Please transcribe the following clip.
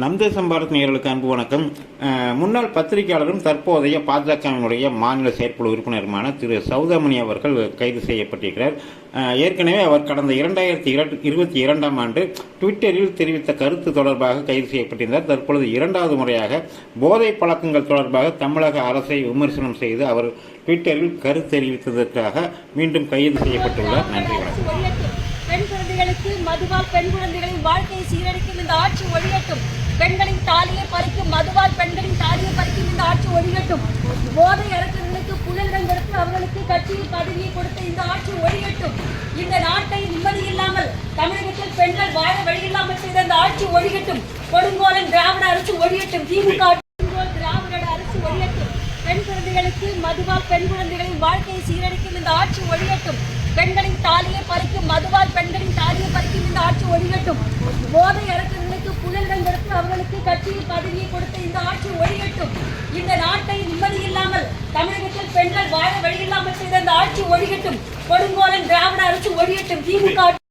நம் தேசம் பாரத் நேயர்களுக்கு அன்பு வணக்கம். முன்னாள் பத்திரிகையாளரும் தற்போதைய பாஜகவினுடைய மாநில செயற்குழு உறுப்பினருமான திரு சௌதாமணி அவர்கள் கைது செய்யப்பட்டிருக்கிறார். ஏற்கனவே அவர் கடந்த இரண்டாயிரத்தி இரண்டு இருபத்தி இரண்டாம் ஆண்டு ட்விட்டரில் தெரிவித்த கருத்து தொடர்பாக கைது செய்யப்பட்டிருந்தார். தற்பொழுது இரண்டாவது முறையாக போதை பழக்கங்கள் தொடர்பாக தமிழக அரசை விமர்சனம் செய்து அவர் ட்விட்டரில் கருத்து தெரிவித்ததற்காக மீண்டும் கைது செய்யப்பட்டுள்ளார். நன்றி வணக்கம். பெண் குழந்தைகளுக்கு மதுவால் பெண் குழந்தைகளின் வாழ்க்கையை சீரழிக்கும் இந்த ஆட்சி ஒழியட்டும் பெண்களின் தாலியை பறிக்கும் மதுவால் பெண்களின் தாலியை பறிக்கும் இந்த ஆட்சி ஒழியட்டும். போதை அரசர்களுக்கு புழலிடம் கொடுத்து அவர்களுக்கு கட்சியில் பதவியை கொடுத்த இந்த ஆட்சி ஒழியட்டும். இந்த நாட்டை நிம்மதி இல்லாமல் தமிழகத்தில் பெண்கள் வாழ வழியில்லாமல் செய்த இந்த ஆட்சி ஒழியட்டும். கொடுங்கோலன் திராவிட அரசு ஒழியட்டும். திமுக திராவிட அரசு ஒழியட்டும். பெண் குழந்தைகளுக்கு மதுவால் பெண் குழந்தைகளின் வாழ்க்கையை சீரழிக்கும் இந்த ஆட்சி ஒழியட்டும். பெண்களின் தாலியை பறிக்கும் மதுவால் பெண்களின் தாலியை பறிக்கும் இந்த ஆட்சி ஒழியட்டும். போதை அரசர்களுக்கு புழலிடம் கொடுத்து அவர்களுக்கு கட்சியில் பதவியை கொடுத்த இந்த ஆட்சி ஒழியட்டும் இந்த நாட்டை நிம்மதி இல்லாமல் தமிழகத்தில் பெண்கள் வாழ வழியில்லாமல் செய்த இந்த ஆட்சி ஒழியட்டும். கொடுங்கோலன் திராவிட அரசு ஒழியட்டும். திமுக